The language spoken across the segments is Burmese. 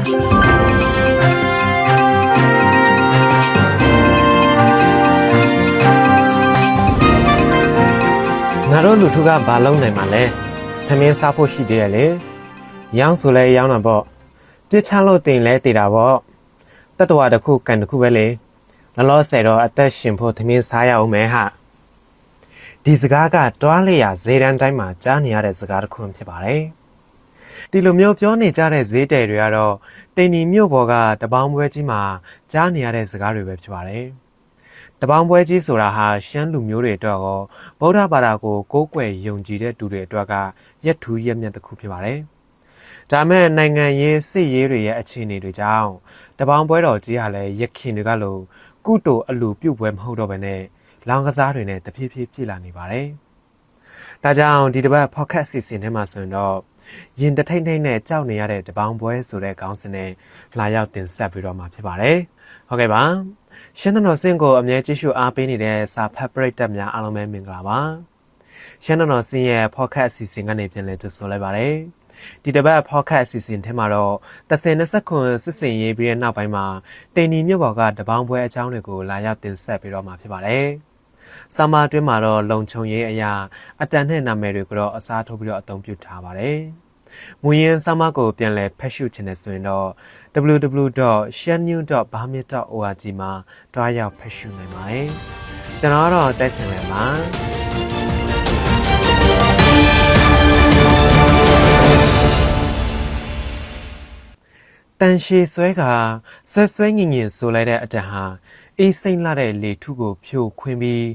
ငါတို့လူထုကဘာလုံးနိုင်မှာလဲသမင်းစားဖို့ရှိသေးတယ်လေရောင်းဆိုလဲရောင်းတာပေါ့ပြစ်ချလို့တင်လဲတည်တာပေါ့တတဝါတစ်ခုကန်တစ်ခုပဲလေလောလောဆယ်တော့အသက်ရှင်ဖို့သမင်းစားရအောင်မယ်ဟာဒီစကားကတွားလေရဈေးတန်းတိုင်းမှာကြားနေရတဲ့စကားတစ်ခုဖြစ်ပါတယ် ဒီလိုမျိုးပြောနေကြတဲ့ဈေးတယ်တွေကတော့တိန်နီမြို့ပေါ်ကတပေါင်းပွဲကြီးမှာကြားနေရတဲ့စကားတွေပဲဖြစ်ပါတယ်တပေါင်းပွဲကြီးဆိုတာဟာရှမ်းလူမျိုးတွေအတွက်ရောဗုဒ္ဓဘာသာကိုကိုးကွယ်ယုံကြည်တဲ့သူတွေအတွက်ကရက်ထူးရက်မြတ်တစ်ခုဖြစ်ပါတယ်။ဒါမဲ့နိုင်ငံရေးစစ်ရေးတွေရဲ့အခြေအနေတွေကြောင့်တပေါင်းပွဲတော်ကြီးဟာလည်းရခင်တွေကလို့ကုတိုအလူပြုတ်ပွဲမဟုတ်တော့ဘဲနဲ့လောင်ကစားတွေနဲ့တဖြည်းဖြည်းပြည်လာနေပါတယ်။ဒါကြောင့်ဒီတစ်ပတ် podcast အစီအစဉ်ထဲမှာဆိုရင်တော့ ရင်တထိတ်ထိတ်နဲ့ကြောက်နေရတဲ့တပေါင်းပွဲဆိုတဲ့ခေါင်းစဉ်နဲ့လာရောက်တင်ဆက်ပြီးတော့မှာဖြစ်ပါတယ်။ဟုတ်ကဲ့ပါ။ရှမ်းတော်စင်ကိုအမြဲကြည့်ရှုအားပေးနေတဲ့စာဖတ်ပရိသတ်များအားလုံးပဲမင်္ဂလာပါ။ရှမ်းတော်စင်ရဲ့ podcast အစီအစဉ်ကနေပြန်လည်ကြိုဆိုလိုက်ပါတယ်။ဒီတစ်ပတ် podcast အစီအစဉ်ထဲမှာတော့30-20ခွန်စစ်စင်ရေးပြီးတဲ့နောက်ပိုင်းမှာတိန်နီမြို့ပေါ်ကတပေါင်းပွဲအကြောင်းတွေကိုလာရောက်တင်ဆက်ပြီးတော့မှာဖြစ်ပါတယ်။စာမအတွင်းမှာတော့လုံခြုံရေးအရာအတန်နဲ့နာမည်တွေကိုတော့အစားထိုးပြီးတော့အသုံးပြုထားပါတယ်။ မူရင်းစာမကိုပြန်လည်ဖတ်ရှုခြင်းနဲ့ဆိုရင်တော့ www.shannew.bhamit.org မှာတွားရောက်ဖတ်ရှုနိုင်ပါတယ်။ကျွန်တော်ကတော့ကြိုက်စင်လည်းပါတန်ရှည်ဆွဲကဆွဲဆွဲငင်ငင်ဆိုလိုက်တဲ့အတန်ဟာအေးစိမ့်လာတဲ့လေထုကိုဖြိုခွင်းပြီး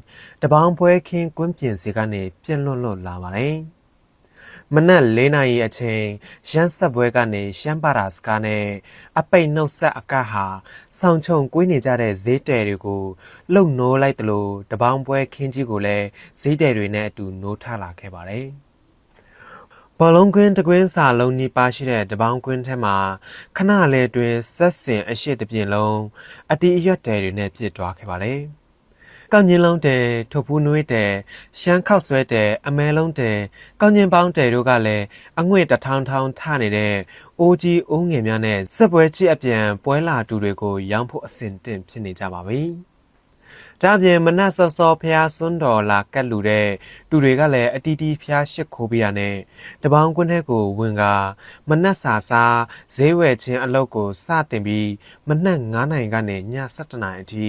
တပေါင်းပွဲခင်းကွင်းပြင်စီကနေပြန့်လွတ်လွတ်လာပါတယ်။ မနက်၄နာရီအချိန်ရန်ဆက်ပွဲကနေရှမ်းပါတာစကားနဲ့အပိတ်နှုတ်ဆက်အကဟာဆောင်းချုံကွေးနေကြတဲ့ဈေးတယ်တွေကိုလှုပ်နိုးလိုက်တယ်လို့တပေါင်းပွဲခင်းကြီးကိုလည်းဈေးတယ်တွေနဲ့အတူနိုးထလာခဲ့ပါတယ်။ဘောလုံးကွင်းတကွင်းစာလုံးနီးပါရှိတဲ့တပေါင်းကွင်းထဲမှာခဏလေတွင်ဆက်စင်အရှိတစ်ပြင်းလုံးအတီးအရွက်တယ်တွေနဲ့ပြစ်သွားခဲ့ပါတ ယ်။ကောင်းကျင်လုံးတဲထုတ်ဖူးနွေးတဲရှမ်းခောက်ဆွဲတဲအမဲလုံးတဲကောင်းကျင်ပေါင်းတဲတို့ကလည်းအငွေ့တထောင်းထောင်းထနေတဲ့အိုးကြီးအိုးငယ်များနဲ့စက်ပွဲကြည့်အပြန်ပွဲလာတူတွေကိုရောင်းဖို့အဆင်တင့်ဖြစ်နေကြပါပြီ။ ဒါအပြင်မနက်စောစောဖျားစွန်းတော်လာကတ်လူတဲ့တူတွေကလည်းအတီးတီးဖျားရှစ်ခိုးပြီးတာနဲ့တပေါင်းကွင်းထဲကိုဝင်ကမနက်စာစားဈေးဝယ်ခြင်းအလုပ်ကိုစတင်ပြီးမနက်9နိုင်ကနေည7နာရီအထိ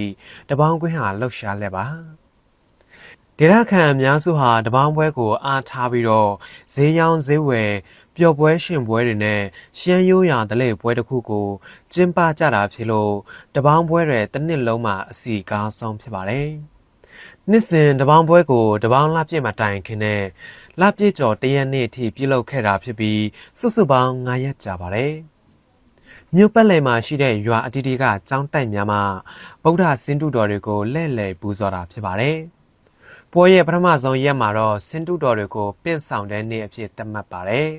တပေါင်းကွင်းဟာလှုပ်ရှားလဲပါ ဒေသခံအများစုဟာတပေါင်းပွဲကိုအားထားပြီးတော့ဈေးရောင်းဈေးဝယ်ပျော်ပွဲရှင်ပွဲတွေနဲ့ရှမ်းရိုးရာဒလဲပွဲတစ်ခုကိုကျင်းပကြတာဖြစ်လို့တပေါင်းပွဲတွေတစ်နှစ်လုံးမှာအစီကားဆုံးဖြစ်ပါတယ်။နှစ်စဉ်တပေါင်းပွဲကိုတပေါင်းလပြည့်မှာတိုင်ခင်နဲ့လပြည့်ကျော်တရက်နေ့အထိပြုလုပ်ခဲ့တာဖြစ်ပြီးစုစုပေါင်း9ရက်ကြာပါတယ်။မြို့ပတ်လည်မှာရှိတဲ့ရွာအတီးတီးကကျောင်းတိုက်များမှာဗုဒ္ဓဆင်းတုတော်တွေကိုလှည့်လည်ပူဇော်တာဖြစ်ပါတယ်။ ပွဲရဲ့ပထမဆုံးရက်မှာတော့ဆင်းတုတော်တွေကိုပင့်ဆောင်တဲ့နေ့အဖြစ်သတ်မှတ်ပါတယ်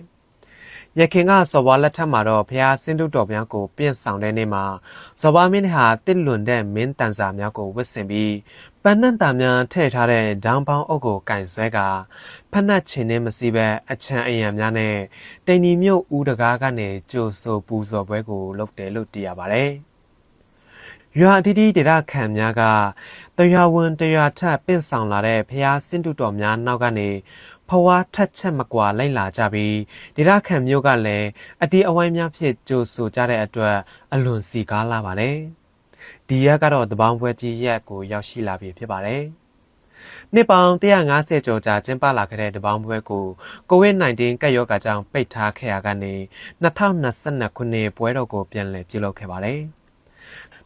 ။ရခင်ကစော်ဘွားလက်ထက်မှာတော့ဖះဆင်းတုတော်များကိုပင့်ဆောင်တဲ့နေ့မှာစော်ဘွားမင်းဟာတစ်လွန်တဲ့မင်းတန်စာများကိုဝတ်ဆင်ပြီးပန်းနှံ့တာများထည့်ထားတဲ့ဒန်းပေါင်းအုပ်ကိုကင်ဆွဲကဖက်နှက်ချင်းနဲ့မစီပဲအချံအယံများနဲ့တိန်နီမြို့ဦးတကားကနေကြိုဆိုပူဇော်ပွဲကိုလုပ်တယ်လို့သိရပါတယ်။ ရွာအတီးတီးဒေတာခံများကတရွာဝင်တရွာထပ်ပင့်ဆောင်လာတဲ့ဖះစင်တုတော်များနောက်ကနေဖဝါထက်ချက်မကွာလိုက်လာကြပြီးဒေတာခံမျိုးကလည်းအတီးအဝိုင်းများဖြစ်ကြိုဆိုကြတဲ့အတွက်အလွန်စီကားလာပါတယ်။ဒီရက်ကတော့တပေါင်းပွဲကြီးရက်ကိုရောက်ရှိလာပြီဖြစ်ပါတယ်။နှစ်ပေါင်း150ကျော်ကြာကျင်းပလာခဲ့တဲ့တပေါင်းပွဲကို COVID-19 ကပ်ရောဂါကြောင့်ပိတ်ထားခဲ့ရကနေ2022ခုနှစ်ပွဲတော်ကိုပြန်လည်ပြုလုပ်ခဲ့ပါတယ်။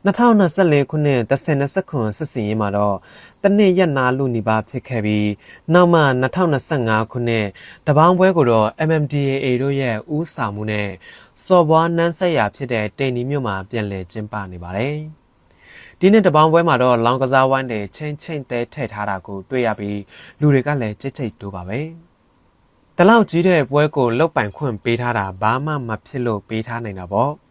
2024ခုနှစ်30-29ခုစစ်စင်ရေးမှာတော့တနစ်ရက်နာလူနီပါဖြစ်ခဲ့ပြီးနောက်မှ2025ခုနှစ်တပေါင်းပွဲကိုတော့ MMDAA တို့ရဲ့ဦးဆောင်မှုနဲ့စော်ဘွားနန်းဆက်ရာဖြစ်တဲ့တိန်နီမြို့မှာပြန်လည်ကျင်းပနေပါတယ်။ဒီနေ့တပေါင်းပွဲမှာတော့လောင်ကစားဝိုင်းတွေချင်းချင်းတဲထည့်ထားတာကိုတွေ့ရပြီးလူတွေကလည်းကြိတ်ကြိတ်တိုးပါပဲ။တလောက်ကြီးတဲ့ပွဲကိုလုတ်ပိုင်ခွင့်ပေးထားတာဘာမှမဖြစ်လို့ပေးထားနိုင်တာပေါ့။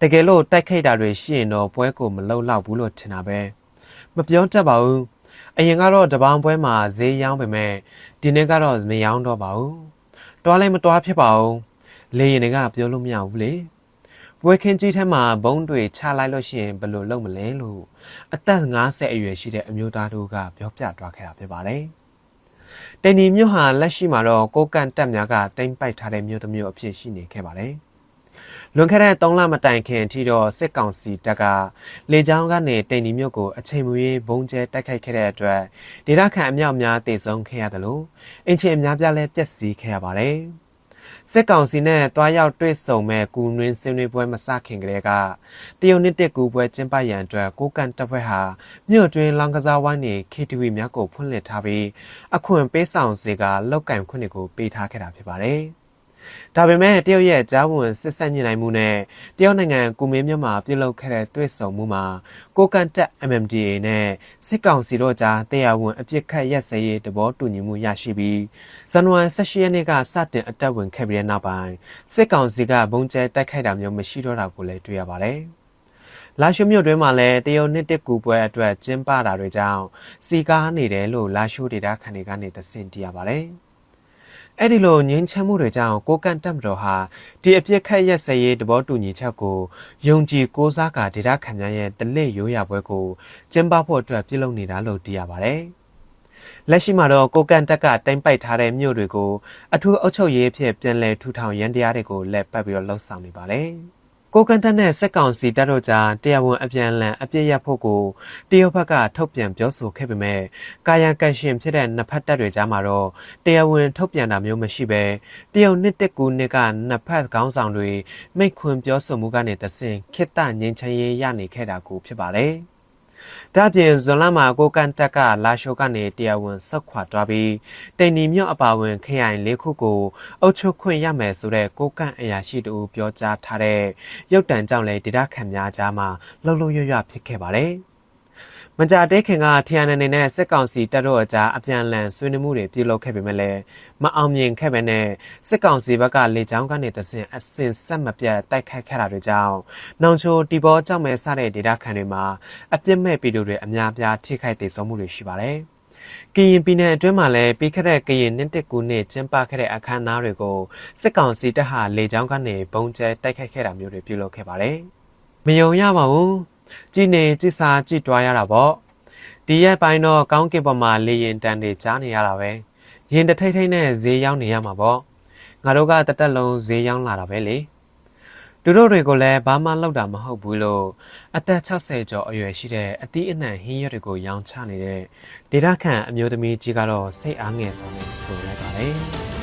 တကယ်လို့တိုက်ခိုက်တာတွေရှိရင်တော့ပွဲကိုမလုတ်လောက်ဘူးလို့ထင်တာပဲ။မပြောတတ်ပါဘူး။အရင်ကတော့တပေါင်းပွဲမှာဈေးရောင်းပေမဲ့ဒီနေ့ကတော့မရောင်းတော့ပါဘူး။တွားလည်းမတွားဖြစ်ပါဘူး။လေရင်တွေကပြောလို့မရဘူးလေ။ပွဲခင်းကြီးထဲမှာဘုံတွေချလိုက်လို့ရှိရင်ဘယ်လိုလုပ်မလဲလို့အသက်50အရွယ်ရှိတဲ့အမျိုးသားတို့ကပြောပြသွားခဲ့တာဖြစ်ပါတယ်။တိန်နီမြို့ဟာလက်ရှိမှာတော့ကိုကန်တက်များကတိမ့်ပိုက်ထားတဲ့မြို့တစ်မြို့အဖြစ်ရှိနေခဲ့ပါတယ်။ လွန်ခဲ့တဲ့3လမတိုင်ခင်အထိတော့စစ်ကောင်စီတပ်ကလေကြောင်းကနေတိန်နီမြို့ကိုအချိန်မရွေးဘုံကျဲတိုက်ခိုက်ခဲ့တဲ့အတွက်ဒေသခံအမြောက်အများတေဆုံးခဲ့ရတယ်လို့အင်ချင်အများပြားလည်းပျက်စီးခဲ့ရပါတယ်။စစ်ကောင်စီနဲ့တွားရောက်တွေ့ဆုံမဲ့ကူနွင်းစင်းနွေးပွဲမစခင်ကလေးကတရုတ်နှစ်တက်ကူပွဲကျင်းပရန်အတွက်ကိုကန်တပ်ဖွဲ့ဟာမြို့တွင်းလောင်ကစားဝိုင်းနေ KTV များကိုဖွင့်လှစ်ထားပြီးအခွင့်ပေးဆောင်စေကလောက်ကင်ခွင့်တွေကိုပေးထားခဲ့တာဖြစ်ပါတယ်။ ဒါပေမဲ့တရုတ်ရဲ့ကြားဝင်စစ်ဆက်ညှိနှိုင်းမှုနဲ့တရုတ်နိုင်ငံကုမင်းမြို့မှာပြုလုပ်ခဲ့တဲ့တွေ့ဆုံမှုမှာကိုကန်တက် MMDA နဲ့စစ်ကောင်စီတို့ကြားတရားဝင်အပြစ်ခတ်ရက်စဲရေးတဘောတူညီမှုရရှိပြီးဇန်နဝါရီ16ရက်နေ့ကစတင်အတက်ဝင်ခဲ့ပြီးတဲ့နောက်ပိုင်းစစ်ကောင်စီကဘုံကျဲတိုက်ခိုက်တာမျိုးမရှိတော့တာကိုလည်းတွေ့ရပါတယ်။လာရှိုမြို့တွင်းမှာလည်းတရုတ်နှစ်တက်ကူပွဲအတွက်ကျင်းပတာတွေကြောင့်စီကားနေတယ်လို့လာရှိုဒေတာခန်တွေကနေသင်တရပါတယ်။ အဲ့ဒီလိုငင်းချမ်းမှုတွေကြောင့်ကိုကန်တက်မတော်ဟာဒီအပြစ်ခတ်ရက်စဲရေးတဘောတူညီချက်ကိုယုံကြည်ကိုးစားကဒေတာခန်များရဲ့တလက်ရိုးရာပွဲကိုကျင်းပဖို့အတွက်ပြုလုပ်နေတာလို့သိရပါတယ်။လက်ရှိမှာတော့ကိုကန်တက်ကတိုင်ပိုက်ထားတဲ့မြို့တွေကိုအထူးအုပ်ချုပ်ရေးဖြစ်ပြန်လည်ထူထောင်ရန်တရားတွေကိုလက်ပတ်ပြီးတော့လှုပ်ဆောင်နေပါတယ်။ ကိုကန်တက်နဲ့စက်ကောင်စီတပ်တို့ကြားတရားဝင်အပြန်အလှန်အပြစ်ရဖို့ကိုတရုတ်ဘက်ကထုတ်ပြန်ပြောဆိုခဲ့ပေမဲ့ကာယံကန့်ရှင်ဖြစ်တဲ့နှစ်ဖက်တပ်တွေကြားမှာတော့တရားဝင်ထုတ်ပြန်တာမျိုးမရှိဘဲတရုတ်နှစ်တက်ကူနှစ်ကနှစ်ဖက်ခေါင်းဆောင်တွေမိတ်ခွင်ပြောဆိုမှုကနေတဆင့်ခိတ္တငြိမ်းချမ်းရေးရနေခဲ့တာကိုဖြစ်ပါတယ်။ ဒါပြင်ဇွန်လမှာကိုကန်တက်ကလာရှိုကနေတရားဝင်ဆောက်ခွာသွားပြီးတိန်နီမြို့အပါဝင်ခရိုင်လေးခုကိုအုပ်ချုပ်ခွင့်ရမယ်ဆိုတဲ့ကိုကန်အရာရှိတူပြောကြားထားတဲ့ရုပ်တံကြောင့်လည်းဒေတာခန်များကြားမှာလှုပ်လှုပ်ရွရွဖြစ်ခဲ့ပါတယ်။ မကြတဲ့ခင်ကထီယန်နေနဲ့စစ်ကောင်စီတပ်တို့အကြားအပြန်လန်ဆွေးနွေးမှုတွေပြုလုပ်ခဲ့ပေမဲ့လည်းမအောင်မြင်ခဲ့ပဲနဲ့စစ်ကောင်စီဘက်ကလေကြောင်းကနေတဆင်အစင်ဆက်မပြတ်တိုက်ခိုက်ခဲ့တာတွေကြောင့်နောင်ချိုတီဘောကြောင့်မဲစတဲ့ဒေတာခန်တွေမှာအပြစ်မဲ့ပြည်သူတွေအများပြားထိခိုက်ဒေဆုံးမှုတွေရှိပါတယ်။ကရင်ပြည်နယ်အတွင်းမှာလည်းပြီးခဲ့တဲ့ကရင်နှစ်တစ်ကူနှစ်ကျင်းပခဲ့တဲ့အခမ်းအနားတွေကိုစစ်ကောင်စီတပ်ဟာလေကြောင်းကနေဘုံကျဲတိုက်ခိုက်ခဲ့တာမျိုးတွေပြုလုပ်ခဲ့ပါတယ်။မယုံရပါဘူး ကြည်နေကြည်စာကြည်တွားရတာပေါ့ဒီရက်ပိုင်းတော့ကောင်းကင်ပေါ်မှာလေရင်တန်တွေကြားနေရတာပဲရင်တထိတ်ထိတ်နဲ့ဈေးရောက်နေရမှာပေါ့ငါတို့ကတတက်လုံးဈေးရောက်လာတာပဲလေသူတို့တွေကိုလည်းဘာမှလောက်တာမဟုတ်ဘူးလို့အသက်60ကျော်အရွယ်ရှိတဲ့အသီးအနှံဟင်းရွက်တွေကိုရောင်းချနေတဲ့ဒေတာခန့်အမျိုးသမီးကြီးကတော့စိတ်အားငယ်ဆုံးနဲ့ဆိုလိုက်ပါတယ်